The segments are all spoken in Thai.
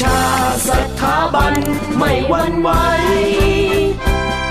ชาสถาบันไม่วันไหว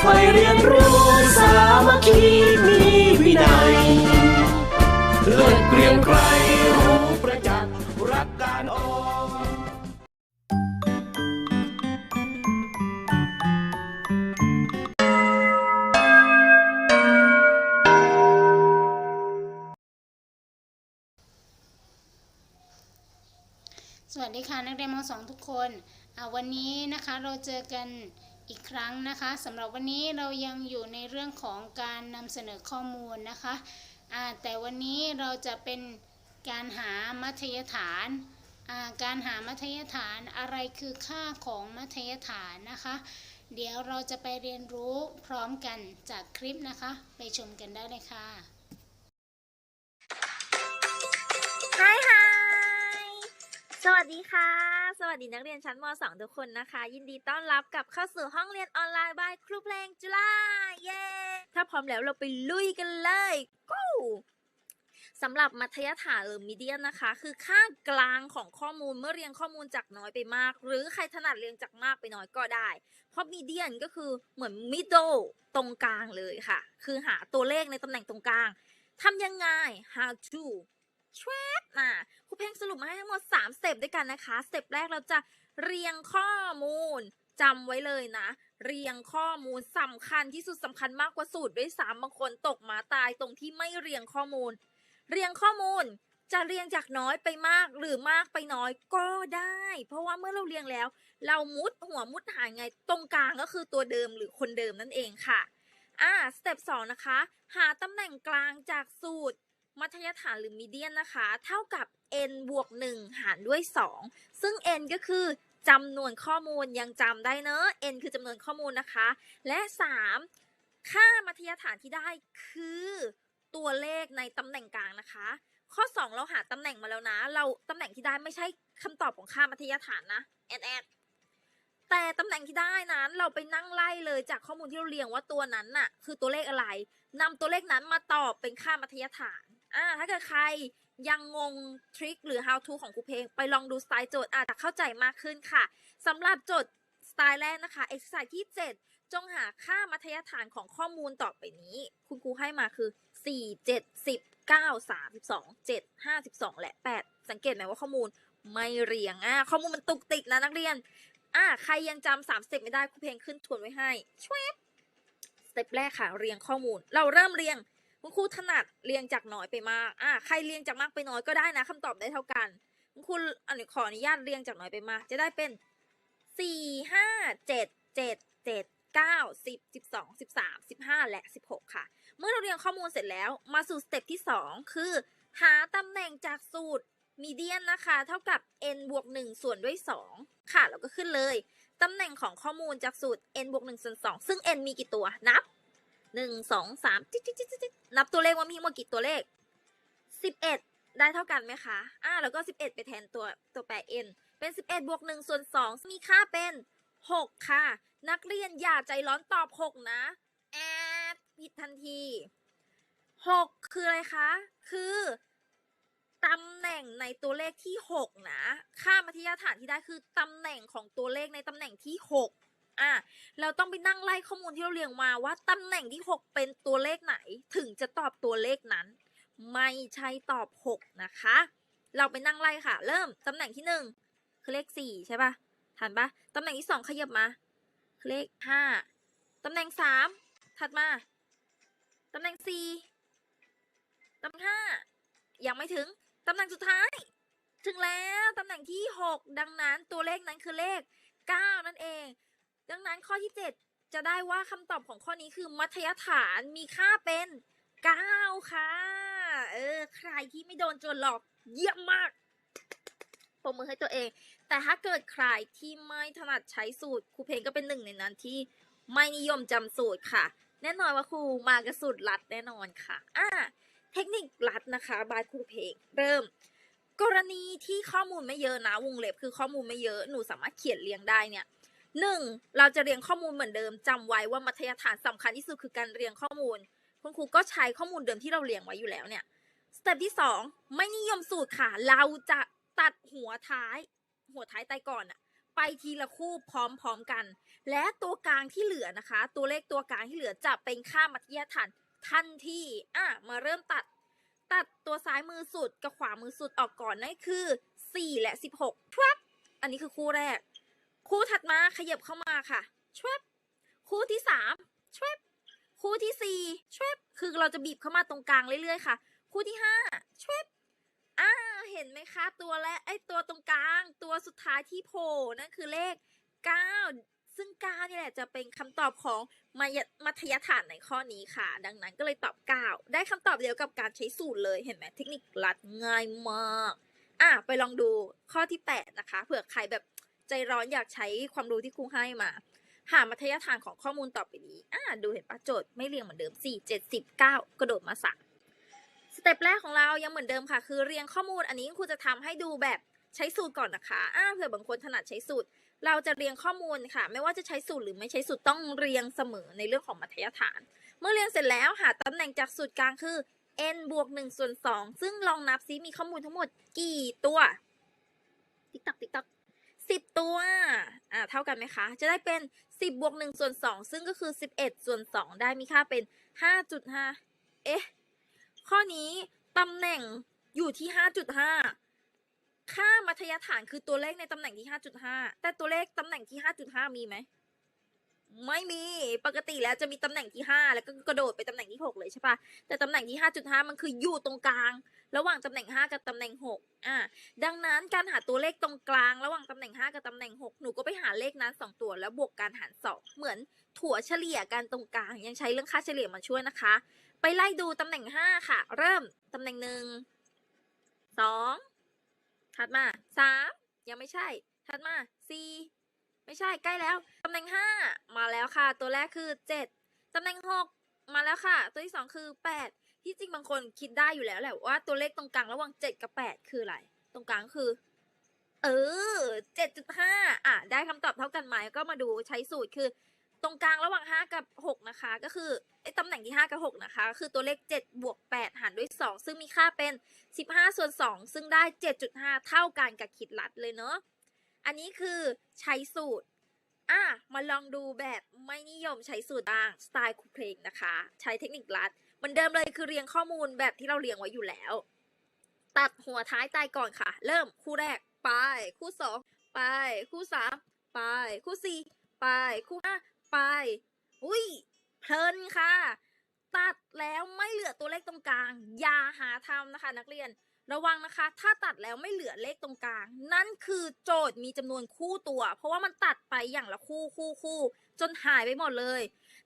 ไฟเรียนรู้สามัคคีมีวินัยเลิศเกรียงไกรรู้ประจักษ์รักการ ดีค่ะนักเรียนม .2 ทุกคนวันนี้นะคะเราเจอกันอีกครั้งนะคะสำหรับวันนี้เรายังอยู่ในเรื่องของการนำเสนอข้อมูลนะคะแต่วันนี้เราจะเป็นการหามัธยฐาน การหามัธยฐานอะไรคือค่าของมัธยฐานนะคะ เดี๋ยวเราจะไปเรียนรู้พร้อมกันจากคลิปนะคะ ไปชมกันได้เลยค่ะ สวัสดีค่ะ สวัสดีนักเรียนชั้นม .2 ทุกคนนะคะ ยินดีต้อนรับกลับเข้าสู่ห้องเรียนออนไลน์บายครูเพลงจุฬาเย้ถ้าพร้อมแล้วเราไปลุยกันเลยกูสำหรับมัธยฐานหรือมีเดียนะคะ คือค่ากลางของข้อมูลเมื่อเรียงข้อมูลจากน้อยไปมาก หรือใครถนัดเรียงจากมากไปน้อยก็ได้ เพราะมีเดียนก็คือเหมือน middle ตรงกลางเลยค่ะ คือหาตัวเลขในตำแหน่งตรงกลางทำยังไง how to ชวบมาครูเพลงสรุปมาให้ทั้งหมด 3 สเต็ปด้วยกันนะคะ สเต็ปแรกเราจะเรียงข้อมูลจำไว้เลยนะ เรียงข้อมูลสำคัญที่สุดสำคัญมากกว่าสูตรด้วยซ้ำบางคนตกมาตายตรงที่ไม่เรียงข้อมูล เรียงข้อมูลจะเรียงจากน้อยไปมากหรือมากไปน้อยก็ได้ เพราะว่าเมื่อเราเรียงแล้ว เรามุดหัวมุดหางไงตรงกลางก็คือตัวเดิมหรือคนเดิมนั่นเองค่ะ อ่าสเต็ปสองนะคะ หาตำแหน่งกลางจากสูตร มัธยฐานหรือมีเดียนนะคะ เท่ากับ n บวก 1 หารด้วย 2 ซึ่ง n ก็คือจำนวนข้อมูลยังจำได้เนอะ n คือจำนวนข้อมูลนะคะ และ 3 ค่ามัธยฐานที่ได้คือตัวเลขในตำแหน่งกลางนะคะ ข้อ 2 เราหาตำแหน่งมาแล้วนะ เราตำแหน่งที่ได้ไม่ใช่คำตอบของค่ามัธยฐานนะแอดแอดแต่ตำแหน่งที่ได้นั้นเราไปนั่งไล่เลยจากข้อมูลที่เราเรียงว่าตัวนั้นน่ะ คือตัวเลขอะไรนำตัวเลขนั้นมาตอบเป็นค่ามัธยฐาน อ่าถ้าเกิดใครยังงงทริคหรือ how to ของครูเพลง ไปลองดูสไตล์โจทย์อาจจะเข้าใจมากขึ้นค่ะสำหรับโจทย์สไตล์แรกนะคะ exercise ที่ 7 จงหาค่ามัธยฐานของข้อมูลต่อไปนี้ คุณครูให้มาคือ 4 7 10 9 32 7 52 และ 8 สังเกตไหมว่าข้อมูลไม่เรียงอะข้อมูลมันตุกติกนะนักเรียนอะใครยังจำสามสเต็ปไม่ได้ครูเพลงขึ้นทวนไว้ให้ช่วบสเต็ปแรกค่ะเรียงข้อมูล เราเริ่มเรียง คุณครูถนัดเรียงจากน้อยไปมาก อะใครเรียงจากมากไปน้อยก็ได้นะคำตอบได้เท่ากัน คุณครูอันนี้ขออนุญาตเรียงจากน้อยไปมาก จะได้เป็นสี่ห้าเจ็ดเจ็ดเจ็ดเก้าสิบสิบสองสิบสามสิบห้าและสิบหกค่ะ เมื่อเราเรียงข้อมูลเสร็จแล้วมาสู่สเต็ปที่สองคือ หาตำแหน่งจากสูตรมีเดียนนะคะ เท่ากับ n บวก1ส่วนด้วย 2 ค่ะ แล้วก็ขึ้นเลย ตำแหน่งของข้อมูลจากสูตร n บวก1ส่วน2ซึ่ง n มีกี่ตัวนับ 1 2 3จิ๊ดจิ๊ดจิ๊ดจิ๊ดนับตัวเลขว่ามีทั้งหมดกี่ตัวเลข11ได้เท่ากันไหมคะ อ่า แล้วก็11ไปแทนตัวตัวแปร n เป็น11บเอ็ดบวก1ส่วน2มีค่าเป็น6ค่ะ นักเรียนอย่าใจร้อนตอบ6นะ แอดผิดทันที6คืออะไรคะ คือตำแหน่งในตัวเลขที่6นะ ค่ามัธยฐานที่ได้คือตำแหน่งของตัวเลขในตำแหน่งที่6 อะเราต้องไปนั่งไล่ข้อมูลที่เราเรียงมาว่าตำแหน่งที่ 6 เป็นตัวเลขไหน ถึงจะตอบตัวเลขนั้น ไม่ใช่ตอบ 6 นะคะ เราไปนั่งไล่ค่ะ เริ่มตำแหน่งที่ 1 คือเลข 4 ใช่ปะทันปะตำแหน่งที่ 2 ขยับมาคือเลข 5ตำแหน่ง 3 ถัดมาตำแหน่ง 4ตำแหน่ง 5 ยังไม่ถึงตำแหน่งสุดท้าย ถึงแล้วตำแหน่งที่ 6 ดังนั้นตัวเลขนั้นคือเลข 9 นั่นเอง ดังนั้นข้อที่ 7 จะได้ว่าคำตอบของข้อนี้คือมัธยฐานมีค่าเป็น 9 ค่ะ เออ ใครที่ไม่โดนโจรหลอกเยี่ยมมากปรบมือให้ตัวเอง แต่ถ้าเกิดใครที่ไม่ถนัดใช้สูตรครูเพลงก็เป็นหนึ่งในนั้นที่ไม่นิยมจำสูตรค่ะ แน่นอนว่าครูมากับสูตรลัดแน่นอนค่ะอ่าเทคนิคลัดนะคะบายครูเพลงเริ่มกรณีที่ข้อมูลไม่เยอะนะวงเล็บคือข้อมูลไม่เยอะหนูสามารถเขียนเรียงได้เนี่ย หนึ่งเราจะเรียงข้อมูลเหมือนเดิมจำไว้ว่ามัธยฐานสำคัญที่สุดคือการเรียงข้อมูล คุณครูก็ใช้ข้อมูลเดิมที่เราเรียงไว้อยู่แล้วเนี่ยสเต็ปที่สองไม่นิยมสูตรค่ะ เราจะตัดหัวท้าย หัวท้ายไตก่อนอะไปทีละคู่พร้อมๆกัน และตัวกลางที่เหลือนะคะ ตัวเลขตัวกลางที่เหลือจะเป็นค่ามัธยฐานทันทีอะมาเริ่มตัด ตัดตัวซ้ายมือสุดกับขวามือสุดออกก่อนนั่นคือ 4 และ 16ทวับอันนี้คือคู่แรก คู่ถัดมาขยับเข้ามาค่ะชวบคู่ที่3ชวบคู่ที่4ชวบคือเราจะบีบเข้ามาตรงกลางเรื่อยๆค่ะ คู่ที่5ชวบอ่าเห็นไหมคะตัวและไอตัวตรงกลาง ตัวสุดท้ายที่โผล่นั่นคือเลข9ซึ่ง9นี่แหละจะเป็นคำตอบของมายมัธยฐานในข้อนี้ค่ะ ดังนั้นก็เลยตอบ9ได้คำตอบเดียวกับการใช้สูตรเลยเห็นไหมเทคนิคลัดง่ายมากอะไปลองดูข้อที่8นะคะเผื่อใครแบบ ใจร้อนอยากใช้ความรู้ที่ครูให้มา หามัธยฐานของข้อมูลต่อไปนี้ อะดูเห็นปะโจทย์ไม่เรียงเหมือนเดิม 4 7 10 9 กระโดดมา3สเต็ปแรกของเรายังเหมือนเดิมค่ะ คือเรียงข้อมูลอันนี้ครูจะทำให้ดูแบบใช้สูตรก่อนนะคะ อะเผื่อบางคนถนัดใช้สูตร เราจะเรียงข้อมูลค่ะ ไม่ว่าจะใช้สูตรหรือไม่ใช้สูตรต้องเรียงเสมอในเรื่องของมัธยฐาน เมื่อเรียงเสร็จแล้วหาตำแหน่งจากสูตรกลางคือ n บวก1ส่วน2ซึ่งลองนับซิมีข้อมูลทั้งหมดกี่ตัว ติ๊กตักติ๊กตัก สิบตัว อ่า เท่ากันไหมคะ จะได้เป็นสิบบวกหนึ่งส่วนสองซึ่งก็คือสิบเอ็ดส่วนสองได้มีค่าเป็นห้าจุดห้าเอ๊ะ ข้อนี้ตำแหน่งอยู่ที่ห้าจุดห้าค่ามัธยฐานคือตัวเลขในตำแหน่งที่ห้าจุดห้าแต่ตัวเลขตำแหน่งที่ห้าจุดห้ามีไหม ไม่มีปกติแล้วจะมีตำแหน่งที่ห้าแล้วก็กระโดดไปตำแหน่งที่หกเลยใช่ปะแต่ตำแหน่งที่ห้าจุดห้ามันคืออยู่ตรงกลาง ระหว่างตำแหน่ง 5 กับตำแหน่ง 6 อ่า ดังนั้นการหาตัวเลขตรงกลาง ระหว่างตำแหน่ง 5 กับตำแหน่ง 6 หนูก็ไปหาเลขนั้น 2 ตัวแล้วบวกการหาร 2 เหมือนถั่วเฉลี่ยกันตรงกลาง ยังใช้เรื่องค่าเฉลี่ยมาช่วยนะคะ ไปไล่ดูตำแหน่ง 5 ค่ะ เริ่มตำแหน่ง 1 2ถัดมา 3 ยังไม่ใช่ถัดมา 4 ไม่ใช่ใกล้แล้วตำแหน่ง5มาแล้วค่ะ ตัวแรกคือ7ตำแหน่ง6มาแล้วค่ะ ตัวที่2คือ8ที่จริงบางคนคิดได้อยู่แล้วแหละว่าตัวเลขตรงกลางระหว่าง7กับ8คืออะไร ตรงกลางคือ เออ7.5อะ ได้คำตอบเท่ากันไหมก็มาดูใช้สูตรคือ ตรงกลางระหว่าง5กับ6นะคะ ก็คือไอ้ตำแหน่งที่5กับ6นะคะคือตัวเลข7บวก8หารด้วย2ซึ่งมีค่าเป็น15ส่วน2ซึ่งได้7.5เท่ากันกับขีดลัดเลยเนาะ อันนี้คือใช้สูตร อะ มาลองดูแบบไม่นิยมใช้สูตรบ้างสไตล์ครูเพลงนะคะ ใช้เทคนิคลัดเหมือนเดิมเลยคือเรียงข้อมูลแบบที่เราเรียงไว้อยู่แล้ว ตัดหัวท้ายตายก่อนค่ะ เริ่มคู่แรกไป คู่สองไป คู่สามไป คู่สี่ไป คู่ห้าไป อุ้ยเพลินค่ะ ตัดแล้วไม่เหลือตัวเลขตรงกลาง อย่าหาทำนะคะ นักเรียน ระวังนะคะ ถ้าตัดแล้วไม่เหลือเลขตรงกลาง นั่นคือโจทย์มีจำนวนคู่ตัว เพราะว่ามันตัดไปอย่างละคู่คู่คู่จนหายไปหมดเลย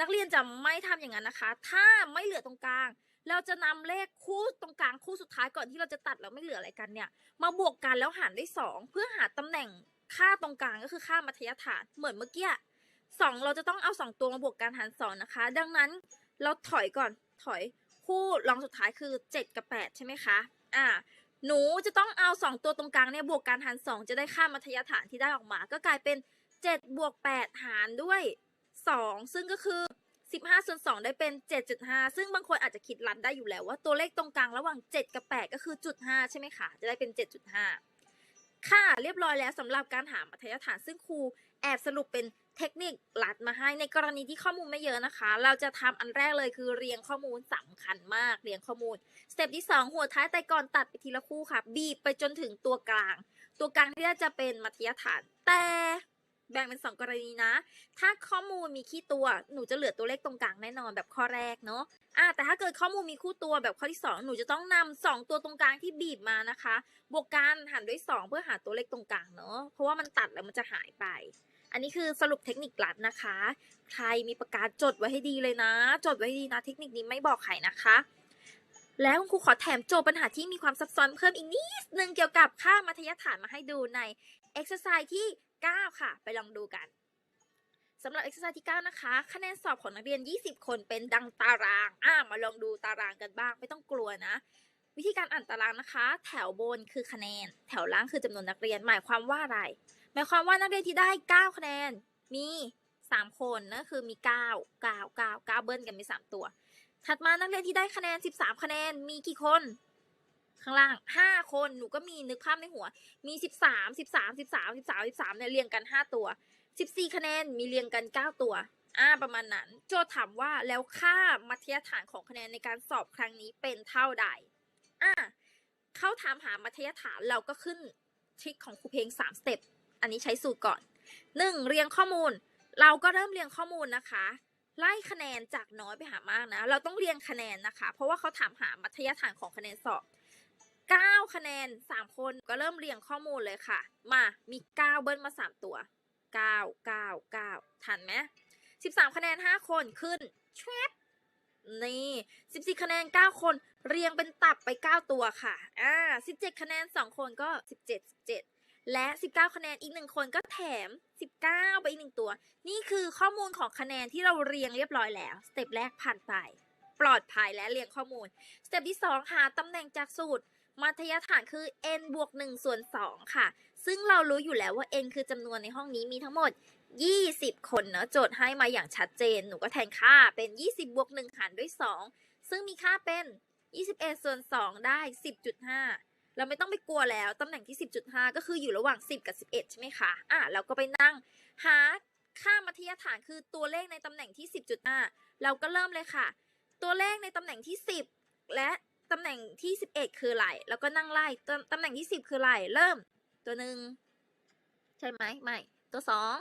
นักเรียนจะไม่ทำอย่างนั้นนะคะ ถ้าไม่เหลือตรงกลาง เราจะนำเลขคู่ตรงกลางคู่สุดท้ายก่อนที่เราจะตัดแล้วไม่เหลืออะไรกันเนี่ย มาบวกกันแล้วหารด้วยสองเพื่อหาตำแหน่งค่าตรงกลางก็คือค่ามัธยฐานเหมือนเมื่อกี้สองเราจะต้องเอาสองตัวมาบวกกันหารสองนะคะ ดังนั้นเราถอยก่อนถอยคู่รองสุดท้ายคือเจ็ดกับแปดใช่ไหมคะ อ่าหนูจะต้องเอาสองตัวตรงกลางเนี่ยบวกกันหารสองจะได้ค่ามัธยฐานที่ได้ออกมา ก็กลายเป็นเจ็ดบวกแปดหารด้วย 2 ซึ่งก็คือ 15ส่วน2ได้เป็น 7.5 ซึ่งบางคนอาจจะคิดลันได้อยู่แล้วว่าตัวเลขตรงกลางระหว่าง 7 กับ 8 ก็คือจุด5ใช่ไหมคะ จะได้เป็น 7.5 ค่ะเรียบร้อยแล้วสำหรับการหามัธยฐานซึ่งครูแอบสรุปเป็น เทคนิคลัดมาให้ในกรณีที่ข้อมูลไม่เยอะนะคะ เราจะทำอันแรกเลยคือเรียงข้อมูลสำคัญมากเรียงข้อมูลสเต็ปที่ 2 หัวท้ายแต่ก่อนตัดไปทีละคู่ค่ะ บีบไปจนถึงตัวกลาง ตัวกลางที่จะเป็นมัธยฐาน แต่แบ่งเป็น 2 กรณีนะ ถ้าข้อมูลมีขี้ตัวหนูจะเหลือตัวเลขตรงกลางแน่นอนแบบข้อแรกเนาะอ่าแต่ถ้าเกิดข้อมูลมีคู่ตัวแบบข้อที่ 2 หนูจะต้องนำสองตัวตรงกลางที่บีบมานะคะ บวกกันหารด้วย 2 เพื่อหาตัวเลขตรงกลางเนาะเพราะว่ามันตัดแล้วมันจะหายไป อันนี้คือสรุปเทคนิคลัดนะคะ ใครมีประกาศจดไว้ให้ดีเลยนะ จดไว้ให้ดีนะ เทคนิคนี้ไม่บอกใครนะคะ แล้วคุณครูขอแถมโจทย์ปัญหาที่มีความซับซ้อนเพิ่มอีกนิดนึงเกี่ยวกับค่ามัธยฐานมาให้ดูใน exercise ที่ 9 ค่ะ ไปลองดูกันสำหรับ exercise ที่ 9 นะคะ คะแนนสอบของนักเรียน 20 คนเป็นดังตาราง อ่า มาลองดูตารางกันบ้าง ไม่ต้องกลัวนะ วิธีการอ่านตารางนะคะ แถวบนคือคะแนน แถวล่างคือจำนวนนักเรียน หมายความว่าอะไร หมายความว่านักเรียนที่ได้ 9 คะแนน มี 3 คนนั่นคือมี 9 9 9 9 เบิ้ลกันมี 3 ตัว ถัดมานักเรียนที่ได้คะแนน 13 คะแนน มีกี่คน ข้างล่างห้าคน หนูก็มีนึกภาพในหัว มีสิบสามสิบสามสิบสามสิบสามสิบสามเนี่ยเรียงกันห้าตัวสิบสี่คะแนน มีเรียงกันเก้าตัว อ่า ประมาณนั้น โจทย์ถามว่าแล้วค่ามัธยฐานของคะแนนในการสอบครั้งนี้เป็นเท่าใด อ่า เขาถามหามัธยฐานเราก็ขึ้นทริคของครูเพลงสามสเต็ป อันนี้ใช้สูตรก่อนหนึ่งเรียงข้อมูล เราก็เริ่มเรียงข้อมูลนะคะ ไล่คะแนนจากน้อยไปหามากนะ เราต้องเรียงคะแนนนะคะ เพราะว่าเขาถามหามัธยฐานของคะแนนสอบ 9 คะแนน 3 คนก็เริ่มเรียงข้อมูลเลยค่ะ มา มี 9 เบิ้ลมา 3 ตัว 9 9 9 ทันไหม13 คะแนน 5 คนขึ้นแชปนี่14 คะแนน 9 คน เรียงเป็นตับไป 9 ตัวค่ะ อ่า17 คะแนน 2 คนก็ 17 17 และ 19 คะแนนอีก 1 คนก็แถม 19 ไปอีก 1 ตัว นี่คือข้อมูลของคะแนนที่เราเรียงเรียบร้อยแล้ว สเต็ปแรกผ่านไป ปลอดภัยและเรียงข้อมูล สเต็ปที่ 2 หาตำแหน่งจากสูตร มัธยฐานคือ n บวก1ส่วน 2 ค่ะ ซึ่งเรารู้อยู่แล้วว่า n คือจำนวนในห้องนี้มีทั้งหมด 20 คนเนอะโจทย์ให้มาอย่างชัดเจน หนูก็แทนค่าเป็น 20บวก1หารด้วย 2 ซึ่งมีค่าเป็น 21ส่วน2ได้ 10.5 เราไม่ต้องไปกลัวแล้วตำแหน่งที่ 10.5 ก็คืออยู่ระหว่าง 10 กับ 11 ใช่ไหมคะอะเราก็ไปนั่งหาค่ามัธยฐานคือตัวเลขในตำแหน่งที่ 10.5 เราก็เริ่มเลยค่ะ ตัวเลขในตำแหน่งที่ 10 และตำแหน่งที่ 11 คืออะไรแล้วก็นั่งไล่ตำตำแหน่งที่ 10 คืออะไรเริ่ม ตัวหนึ่งใช่ไหมไม่ตัวสอง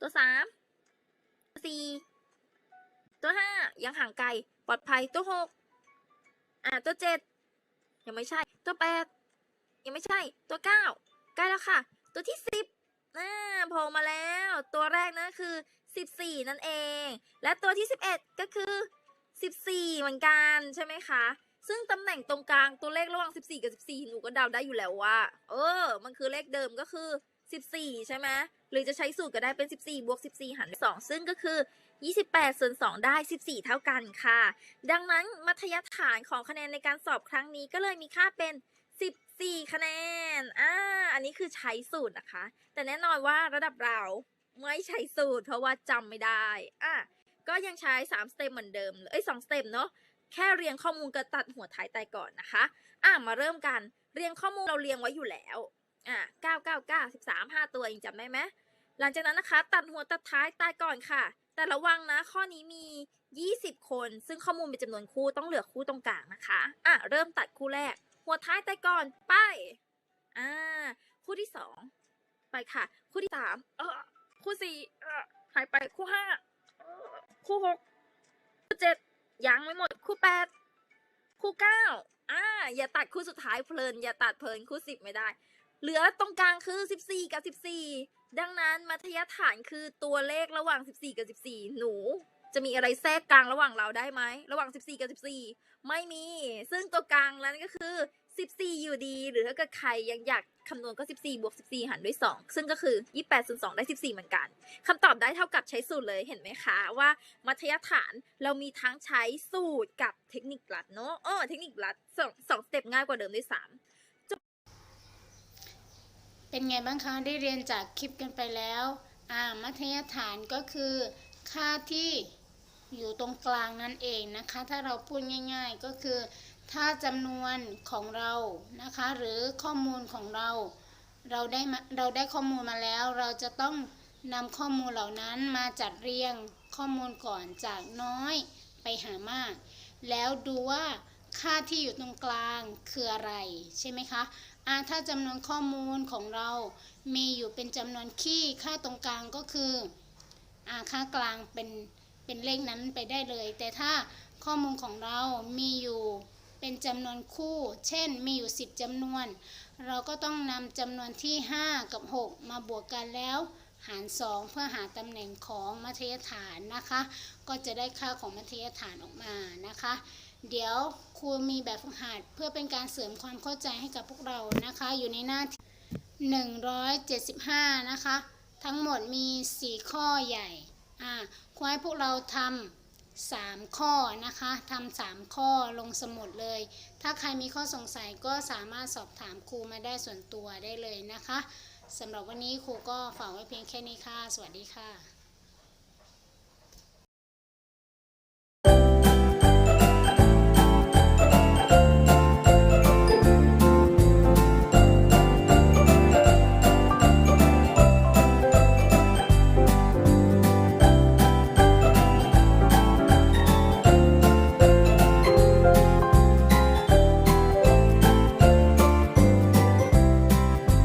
ตัวสามตัวสี่ตัวห้ายังห่างไกลปลอดภัยตัวหกอ่าตัวเจ็ดยังไม่ใช่ ตัวแปดยังไม่ใช่ ตัวเก้าใกล้แล้วค่ะ ตัวที่สิบอ่าโผล่มาแล้ว ตัวแรกนะคือสิบสี่นั่นเอง และตัวที่สิบเอ็ดก็คือสิบสี่เหมือนกันใช่ไหมคะ ซึ่งตำแหน่งตรงกลางตัวเลขระหว่าง14กับ14หนูก็เดาได้อยู่แล้วว่า เออ มันคือเลขเดิมก็คือ14ใช่ไหมหรือจะใช้สูตรก็ได้เป็น14บสี่บวก14หารด้วย2ซึ่งก็คือ 28ส่วน2ได้ 14 เท่ากันค่ะ ดังนั้นมัธยฐานของคะแนนในการสอบครั้งนี้ก็เลยมีค่าเป็น 14 คะแนน อ่า อันนี้คือใช้สูตรนะคะ แต่แน่นอนว่าระดับเราไม่ใช้สูตรเพราะว่าจำไม่ได้ อะ ก็ยังใช้ 3 สเต็ปเหมือนเดิมเลยเอ้ย 2 สเต็ปเนาะ แค่เรียงข้อมูลกับตัดหัวท้ายตายก่อนนะคะ อะ มาเริ่มกัน เรียงข้อมูลเราเรียงไว้อยู่แล้ว อะ9 9 9 13 5 ตัวเองจำได้ไหมหลังจากนั้นนะคะ ตัดหัวตัดท้ายตายก่อนค่ะ แต่ระวังนะ ข้อนี้มี 20 คน ซึ่งข้อมูลเป็นจำนวนคู่ต้องเหลือคู่ตรงกลางนะคะ อะ เริ่มตัดคู่แรก หัวท้ายตายก่อน ไป อ่า คู่ที่สองไปค่ะ คู่ที่สามเออคู่สี่เออหายไป คู่ห้าคู่หกคู่เจ็ดยังไม่หมด คู่แปดคู่เก้าอ่า อย่าตัดคู่สุดท้ายเพลิน อย่าตัดเพลินคู่สิบไม่ได้ เหลือตรงกลางคือ14กับ14 ดังนั้นมัธยฐานคือตัวเลขระหว่าง 14 กับ 14 หนู จะมีอะไรแทรกกลางระหว่างเราได้ไหม ระหว่าง 14 กับ 14 ไม่มี ซึ่งตัวกลางนั้นก็คือ 14 อยู่ดี หรือถ้าเกิดใครยังอยากคำนวณก็ 14 บวก 14 หารด้วย 2 ซึ่งก็คือ 28ส่วน2ได้ 14 เหมือนกัน คำตอบได้เท่ากับใช้สูตรเลยเห็นไหมคะว่ามัธยฐานเรามีทั้งใช้สูตรกับเทคนิคลัดเนาะเออเทคนิคลัดสองสองสเต็ปง่ายกว่าเดิมด้วยซ้ำ เป็นไงบ้างคะได้เรียนจากคลิปกันไปแล้วอ่ามัธยฐานก็คือค่าที่อยู่ตรงกลางนั่นเองนะคะ ถ้าเราพูดง่าย ๆ ก็คือ ถ้าจำนวนของเรานะคะ หรือข้อมูลของเรา เราได้มาเราได้ข้อมูลมาแล้ว เราจะต้องนำข้อมูลเหล่านั้นมาจัดเรียงข้อมูลก่อนจากน้อยไปหามาก แล้วดูว่าค่าที่อยู่ตรงกลางคืออะไรใช่ไหมคะ อ่าถ้าจำนวนข้อมูลของเรา มีอยู่เป็นจำนวนคี่ค่าตรงกลางก็คืออ่าค่ากลางเป็นเป็นเลขนั้นไปได้เลย แต่ถ้าข้อมูลของเรามีอยู่เป็นจำนวนคู่ เช่น มีอยู่ 10จำนวน เราก็ต้องนำจำนวนที่ 5 กับ 6 มาบวกกันแล้ว หาร 2 เพื่อหาตำแหน่งของมัธยฐานนะคะ ก็จะได้ค่าของมัธยฐานออกมานะคะ เดี๋ยวครูมีแบบฝึกหัดเพื่อเป็นการเสริมความเข้าใจให้กับพวกเรานะคะ อยู่ในหน้า 175 นะคะ ทั้งหมดมี 4 ข้อใหญ่อ่าครูให้พวกเราทำ3ข้อนะคะทำ3ข้อลงสมุดเลย ถ้าใครมีข้อสงสัยก็สามารถสอบถามครูมาได้ส่วนตัวได้เลยนะคะสำหรับวันนี้ครูก็ฝากไว้เพียงแค่นี้ค่ะ สวัสดีค่ะ